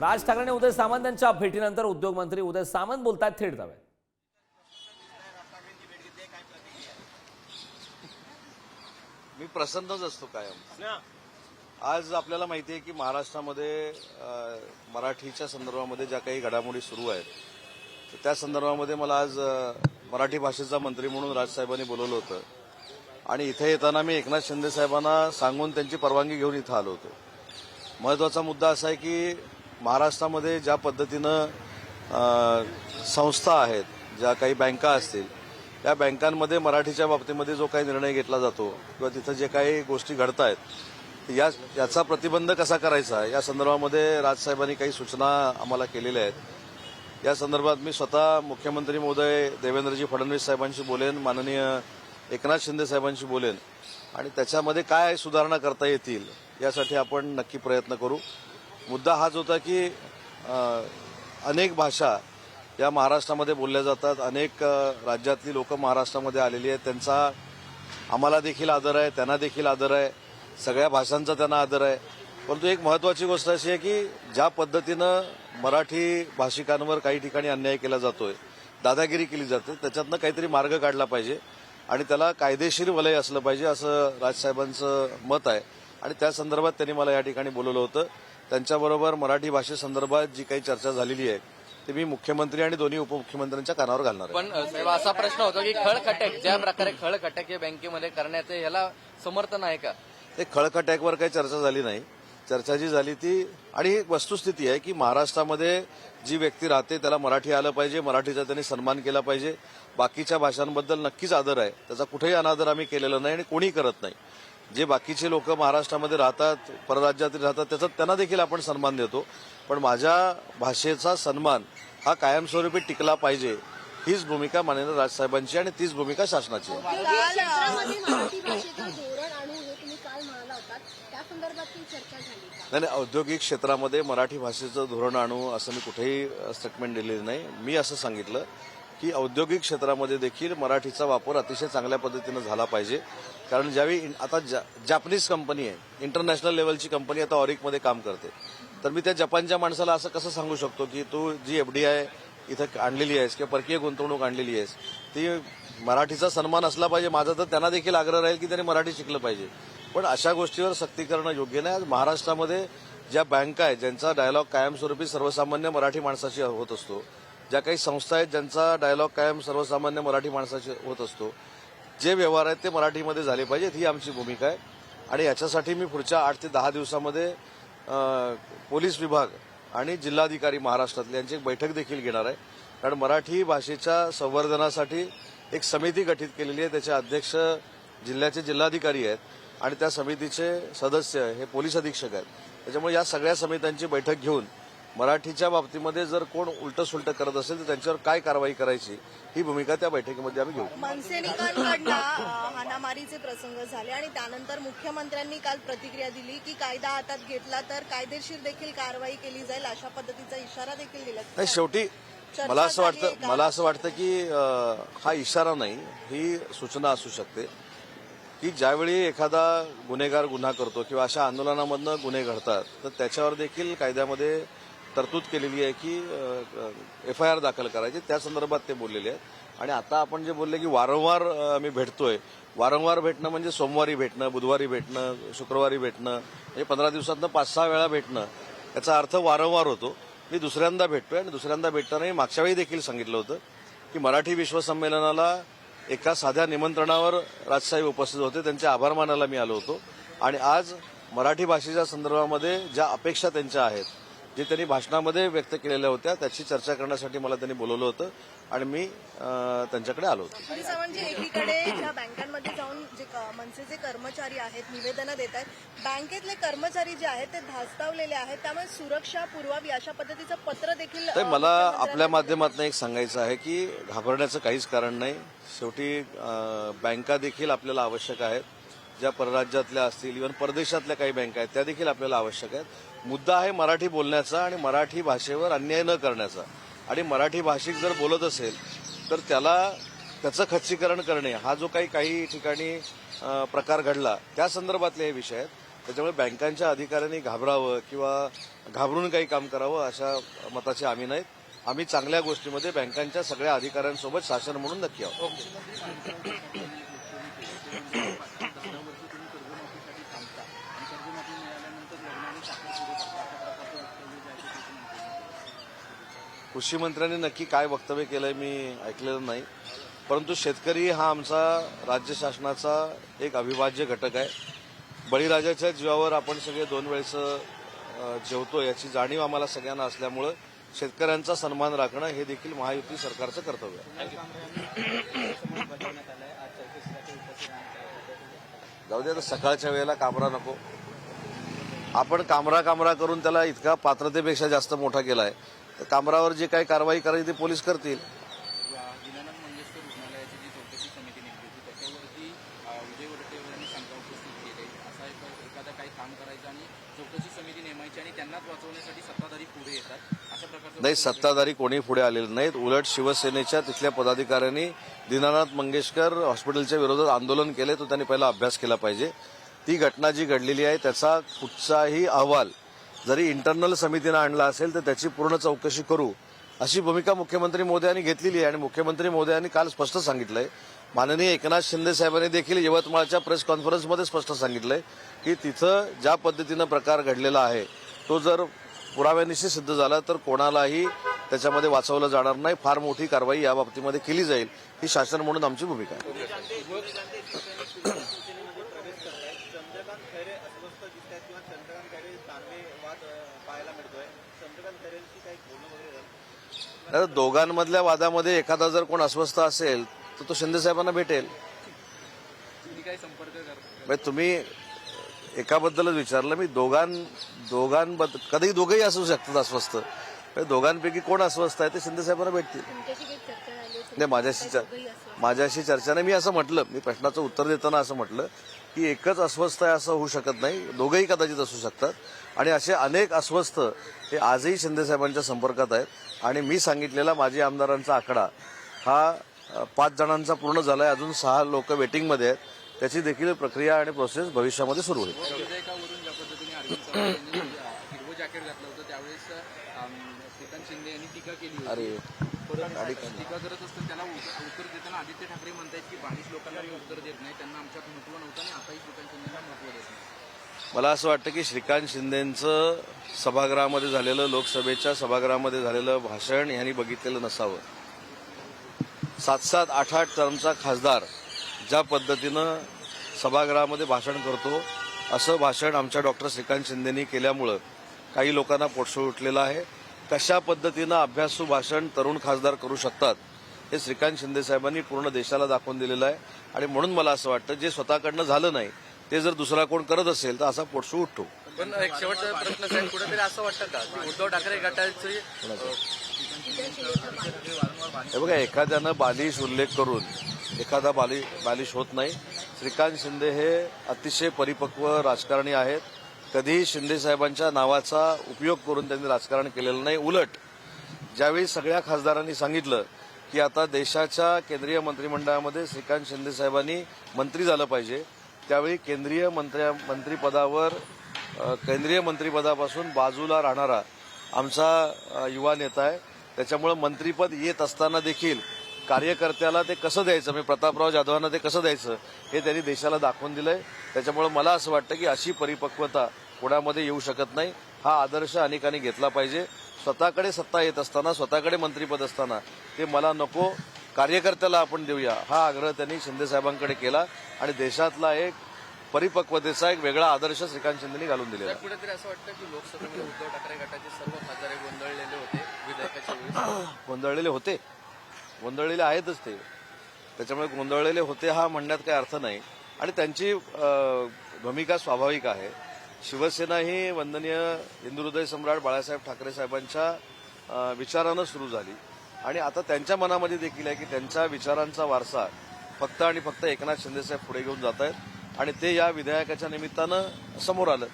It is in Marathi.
राज ठाकरे आणि उदय सामंत यांच्या भेटीनंतर उद्योगमंत्री उदय सामंत बोलतात थेट जाऊया मी प्रसन्नच असतो कायम. आज आपल्याला माहिती आहे की महाराष्ट्रामध्ये मराठीच्या संदर्भामध्ये ज्या काही घडामोडी सुरू आहेत तर त्या संदर्भामध्ये मला आज मराठी भाषेचा मंत्री म्हणून राजसाहेबांनी बोलवलं होतं. आणि इथे येताना मी एकनाथ शिंदे साहेबांना सांगून त्यांची परवानगी घेऊन इथं आलो होतो. महत्त्वाचा मुद्दा असा आहे की महाराष्ट्रामध्ये ज्या पद्धतीनं संस्था आहेत ज्या काही बँका असतील त्या बँकांमध्ये मराठीच्या बाबतीमध्ये जो काही निर्णय घेतला जातो किंवा तिथं जे काही गोष्टी घडत आहेत या याचा प्रतिबंध कसा करायचा? या संदर्भामध्ये राजसाहेबांनी काही सूचना आम्हाला केलेल्या आहेत. या संदर्भात मी स्वतः मुख्यमंत्री महोदय देवेंद्रजी फडणवीस साहेबांशी बोलेन माननीय एकनाथ शिंदे साहेबांशी बोलेन. आणि त्याच्यामध्ये काय सुधारणा करता येतील यासाठी आपण नक्की प्रयत्न करू. मुद्दा हाच होता की अनेक भाषा या महाराष्ट्रामध्ये बोलल्या जातात. अनेक राज्यातली लोक महाराष्ट्रामध्ये आलेली आहेत. त्यांचा आम्हाला देखील आदर आहे त्यांना देखील आदर आहे. सगळ्या भाषांचा त्यांना आदर आहे. परंतु एक महत्वाची गोष्ट अशी आहे की ज्या पद्धतीनं मराठी भाषिकांवर काही ठिकाणी अन्याय केला जातोय दादागिरी केली जाते त्याच्यातनं काहीतरी मार्ग काढला पाहिजे आणि त्याला कायदेशीर वलय असलं पाहिजे असं राजसाहेबांचं मत आहे. आणि त्या संदर्भात त्यांनी मला या ठिकाणी बोलवलं होतं. त्यांच्याबरोबर मराठी भाषेसंदर्भात जी काही चर्चा झालेली आहे ती मी मुख्यमंत्री आणि दोन्ही उपमुख्यमंत्र्यांच्या कानावर घालणार पण साहेब असा प्रश्न होतो की खळखटक ज्या प्रकारे खळखटक हे बँकेमध्ये करण्याचं ह्याला समर्थन आहे का? ते खळखटॅकवर काही चर्चा झाली नाही. चर्चा जी झाली ती आणि ही वस्तुस्थिती आहे की महाराष्ट्रामध्ये जी व्यक्ती राहते त्याला मराठी आलं पाहिजे मराठीचा त्यांनी सन्मान केला पाहिजे. बाकीच्या भाषांबद्दल नक्कीच आदर आहे. त्याचा कुठेही अनादर आम्ही केलेला नाही आणि कोणी करत नाही. जे बाकीचे लोक महाराष्ट्रामध्ये राहतात परराज्यातील राहतात त्याचा त्यांना देखील आपण सन्मान देतो. पण माझ्या भाषेचा सन्मान हा कायमस्वरूपी टिकला पाहिजे हीच भूमिका माननीय राजसाहेबांची आणि तीच भूमिका शासनाची आहे. औद्योगिक क्षेत्रामध्ये मराठी भाषेचं धोरण आणू हे तुम्ही काल म्हणाला होता त्या संदर्भात ती चर्चा झाली का? नाही नाही, औद्योगिक क्षेत्रामध्ये मराठी भाषेचं धोरण आणू असं मी कुठेही स्टेटमेंट दिलेलं नाही. मी असं सांगितलं की औद्योगिक क्षेत्रामध्ये देखील मराठीचा वापर अतिशय चांगल्या पद्धतीनं झाला पाहिजे. कारण ज्यावेळी आता जा- जापनीज कंपनी आहे इंटरनॅशनल लेवलची कंपनी आता ऑरिकमध्ये काम करते. तर मी त्या जपानच्या माणसाला असं कसं सांगू शकतो की तू जी एफडीआय इथं आणलेली आहेस किंवा परकीय गुंतवणूक आणलेली आहेस ती मराठीचा सन्मान असला पाहिजे. माझा तर त्यांना देखील आग्रह राहील की त्यांनी मराठी शिकलं पाहिजे. पण अशा गोष्टीवर सक्ती करणं योग्य नाही. आज महाराष्ट्रामध्ये ज्या बँका आहेत ज्यांचा डायलॉग कायमस्वरूपी सर्वसामान्य मराठी माणसाशी होत असतो ज्या काही संस्था आहेत ज्यांचा डायलॉग कायम सर्वसामान्य मराठी माणसाशी होत असतो जे व्यवहार आहेत ते मराठीमध्ये झाले पाहिजेत ही आमची भूमिका आहे. आणि याच्यासाठी मी पुढच्या आठ ते दहा दिवसामध्ये पोलीस विभाग आणि जिल्हाधिकारी महाराष्ट्रातले यांची एक बैठक देखील घेणार आहे. कारण मराठी भाषेच्या संवर्धनासाठी एक समिती गठीत केलेली आहे त्याचे अध्यक्ष जिल्ह्याचे जिल्हाधिकारी आहेत आणि त्या समितीचे सदस्य हे पोलीस अधीक्षक आहेत. त्याच्यामुळे या सगळ्या समित्यांची बैठक घेऊन मराठीच्या बाबतीमध्ये जर कोण उलटं सुलटं करत असेल तर त्यांच्यावर काय कारवाई करायची ही भूमिका त्या बैठकीमध्ये आम्ही घेऊ मनसेनिकांकडनं अ, हाणामारीचे प्रसंग झाले आणि त्यानंतर मुख्यमंत्र्यांनी काल प्रतिक्रिया दिली की कायदा हातात घेतला तर कायदेशीर देखील कारवाई केली जाईल अशा पद्धतीचा इशारा देखील दिला नाही शेवटी मला असं वाटतं? मला असं वाटतं की हा इशारा नाही ही सूचना असू शकते की ज्यावेळी एखादा गुन्हेगार गुन्हा करतो किंवा अशा आंदोलनामधनं गुन्हे घडतात तर त्याच्यावर देखील कायद्यामध्ये तरतूद केलेली आहे की एफ आय आर दाखल करायची. त्या संदर्भात ते बोललेले आहेत. आणि आता आपण जे बोलले की वारंवार मी भेटतोय. वारंवार भेटणं म्हणजे सोमवारी भेटणं बुधवारी भेटणं शुक्रवारी भेटणं म्हणजे पंधरा दिवसातनं पाच सहा वेळा भेटणं याचा अर्थ वारंवार होतो. मी दुसऱ्यांदा भेटतोय आणि दुसऱ्यांदा भेटताना मागच्या वेळी देखील सांगितलं होतं की मराठी विश्वसंमेलनाला एका साध्या निमंत्रणावर राजसाहेब उपस्थित होते. त्यांचे आभार मानायला मी आलो होतो. आणि आज मराठी भाषेच्या संदर्भामध्ये ज्या अपेक्षा त्यांच्या आहेत जे त्यांनी भाषणामध्ये व्यक्त केलेल्या होत्या त्याची चर्चा करण्यासाठी मला त्यांनी बोलवलं होतं आणि मी त्यांच्याकडे आलो होतो. एकीकडे ज्या बँकांमध्ये जाऊन जे मनसेचे कर्मचारी आहेत निवेदनं देत आहेत बँकेतले कर्मचारी जे आहेत ते धास्तावलेले आहेत त्यामुळे सुरक्षा पुरवावी अशा पद्धतीचं पत्र देखील मला आपल्या माध्यमातून एक सांगायचं आहे की घाबरण्याचं काहीच कारण नाही. शेवटी बँका देखील आपल्याला आवश्यक आहेत. ज्या परराज्यातल्या असतील इव्हन परदेशातल्या काही बँका आहेत त्या देखील आपल्याला आवश्यक आहेत. मुद्दा आहे मराठी बोलण्याचा आणि मराठी भाषेवर अन्याय न करण्याचा. आणि मराठी भाषिक जर बोलत असेल तर त्याला त्याचं खच्चीकरण करणे हा जो काही काही ठिकाणी प्रकार घडला त्या संदर्भातले हे विषय आहेत. त्याच्यामुळे बँकांच्या अधिकाऱ्यांनी घाबरावं किंवा घाबरून काही काम करावं अशा मताचे आम्ही नाहीत. आम्ही चांगल्या गोष्टीमध्ये बँकांच्या सगळ्या अधिकाऱ्यांसोबत शासन म्हणून नक्की आहोत. कृषी मंत्र्यांनी नक्की काय वक्तव्य केलंय मी ऐकलेलं नाही. परंतु शेतकरी हा आमचा राज्य शासनाचा एक अविभाज्य घटक आहे. बळीराजाच्या जीवावर आपण सगळे दोन वेळेचं जेवतो याची जाणीव आम्हाला सगळ्यांना असल्यामुळं शेतकऱ्यांचा सन्मान राखणं हे देखील महायुती सरकारचं कर्तव्य आहे. जाऊ दे आता सकाळच्या वेळेला कामरा नको. आपण कामरा कामरा करून त्याला इतका पात्रतेपेक्षा जास्त मोठा केला आहे तर कामरावर जे काही कारवाई करायची ते पोलीस करतील. नाही सत्ताधारी कोणी पुढे आलेले नाहीत. उलट शिवसेनेच्या तिथल्या पदाधिकाऱ्यांनी दीनानाथ मंगेशकर हॉस्पिटलच्या विरोधात आंदोलन केले तो त्यांनी पहिला अभ्यास केला पाहिजे. ती घटना जी घडलेली आहे त्याचा कुठचाही अहवाल जरी इंटरनल समितीनं आणला असेल तर त्याची पूर्ण चौकशी करू अशी भूमिका मुख्यमंत्री मोदयांनी घेतलेली आहे. आणि मुख्यमंत्री मोदयांनी काल स्पष्ट सांगितलंय. माननीय एकनाथ शिंदे साहेबांनी देखील यवतमाळच्या प्रेस कॉन्फरन्समध्ये स्पष्ट सांगितलंय की तिथं ज्या पद्धतीनं प्रकार घडलेला आहे तो जर पुराव्यानिशी सिद्ध झाला तर कोणालाही त्याच्यामध्ये वाचवलं जाणार नाही. फार मोठी कारवाई या बाबतीमध्ये केली जाईल. ही शासन म्हणून आमची भूमिका आहे. आता दोघांमधल्या वादामध्ये एखादा जर कोण अस्वस्थ असेल तर तो शिंदे साहेबांना भेटेल. तुम्ही म्हणजे तुम्ही एकाबद्दलच विचारलं मी दोघां दोघांबद्दल कधी दोघंही असू शकतात अस्वस्थ. दोघांपैकी कोण अस्वस्थ आहे ते शिंदे साहेबांना भेटतील. झाली? नाही माझ्याशी चर-. माझ्याशी चर्चा नाही मी असं म्हटलं मी प्रश्नाचं उत्तर देताना असं म्हटलं की एकच अस्वस्थ आहे असं होऊ शकत नाही दोघंही कदाचित असू शकतात. आणि असे अनेक अस्वस्थ हे आजही शिंदेसाहेबांच्या संपर्कात आहेत. आणि मी सांगितलेला माजी आमदारांचा आकडा हा पाच जणांचा पूर्ण झालाय. अजून सहा लोक वेटिंगमध्ये आहेत. त्याची देखील प्रक्रिया आणि प्रोसेस भविष्यामध्ये सुरू होईल विधेयकावरून ज्या पद्धतीने अरविंद सावंत यांनी अ, हिरवं जॅकेट घातलं होतं त्यावेळेस अम, श्रीकांत शिंदे यांनी टीका केली होती. अरे टीका करत असताना त्याला उत- उत्तर देताना आदित्य ठाकरे म्हणतायत की बावीस लोकांना मी उत्तर देत नाही त्यांना आमच्यात महत्त्व नव्हतं आणि आताही श्रीकांत शिंदेना महत्त्व देत नाही. मला असं वाटतं की श्रीकांत शिंदेचं सभागृहामध्ये झालेलं लोकसभेच्या सभागृहामध्ये झालेलं भाषण यांनी बघितलेलं नसावं. सात सात आठ आठ टर्मचा खासदार ज्या पद्धतीनं सभागृहामध्ये भाषण करतो असं भाषण आमच्या डॉक्टर श्रीकांत शिंदेनी केल्यामुळं काही लोकांना पोटसोळ उठलेलं आहे. कशा पद्धतीनं अभ्यासू भाषण तरुण खासदार करू शकतात हे श्रीकांत शिंदे साहेबांनी पूर्ण देशाला दाखवून दिलेलं आहे. आणि म्हणून मला असं वाटतं जे स्वतःकडनं झालं नाही ते जर दुसरा कोण करत असेल तर असा पोटसू उठतो. पण एक शेवटचा प्रश्न साहेब कुठेतरी असं वाटतं का उद्धव ठाकरे गटाची हे बघा एखाद्यानं बालिश उल्लेख करून एखादा बाली बालिश होत नाही. श्रीकांत शिंदे हे अतिशय परिपक्व राजकारणी आहेत. कधीही शिंदे साहेबांच्या नावाचा उपयोग करून त्यांनी राजकारण केलेलं नाही. उलट ज्यावेळी सगळ्या खासदारांनी सांगितलं की आता देशाच्या केंद्रीय मंत्रिमंडळामध्ये श्रीकांत शिंदे साहेबांनी मंत्री झालं पाहिजे त्यावेळी केंद्रीय मंत्र्या मंत्रिपदावर केंद्रीय मंत्रिपदापासून बाजूला राहणारा आमचा युवा नेता आहे. त्याच्यामुळे मंत्रीपद येत असताना देखील कार्यकर्त्याला ते कसं द्यायचं? म्हणजे प्रतापराव जाधवांना ते कसं द्यायचं? हे त्यांनी देशाला दाखवून दिलंय. त्याच्यामुळे मला असं वाटतं की अशी परिपक्वता कोणामध्ये येऊ शकत नाही. हा आदर्श अनेकांनी घेतला पाहिजे. स्वतःकडे सत्ता येत असताना स्वतःकडे मंत्रीपद असताना ते मला नको. कार्यकर्त्याला आपण देऊया. हा आग्रह त्यांनी शिंदे साहेबांकडे केला आणि देशातला एक परिपक्वतेचा एक वेगळा आदर्श श्रीकांत शिंदेनी घालून दिलेला. कुठेतरी असं वाटतं की लोकसभेमध्ये उद्धव ठाकरे गटाचे सर्व खासदार गोंधळलेले होते विधेयकाच्या गोंधळलेले होते. गोंधळलेले आहेतच ते. त्याच्यामुळे गोंधळलेले होते हा म्हणण्यात काही अर्थ नाही. आणि त्यांची भूमिका स्वाभाविक आहे. शिवसेना ही वंदनीय हिंदू सम्राट बाळासाहेब ठाकरे साहेबांच्या विचारानं सुरू झाली. आणि आता त्यांच्या मनामध्ये देखील आहे की त्यांच्या विचारांचा वारसा फक्त आणि फक्त एकनाथ शिंदेसाहेब पुढे घेऊन जात आहेत. आणि ते या विधेयकाच्या निमित्तानं समोर आलं.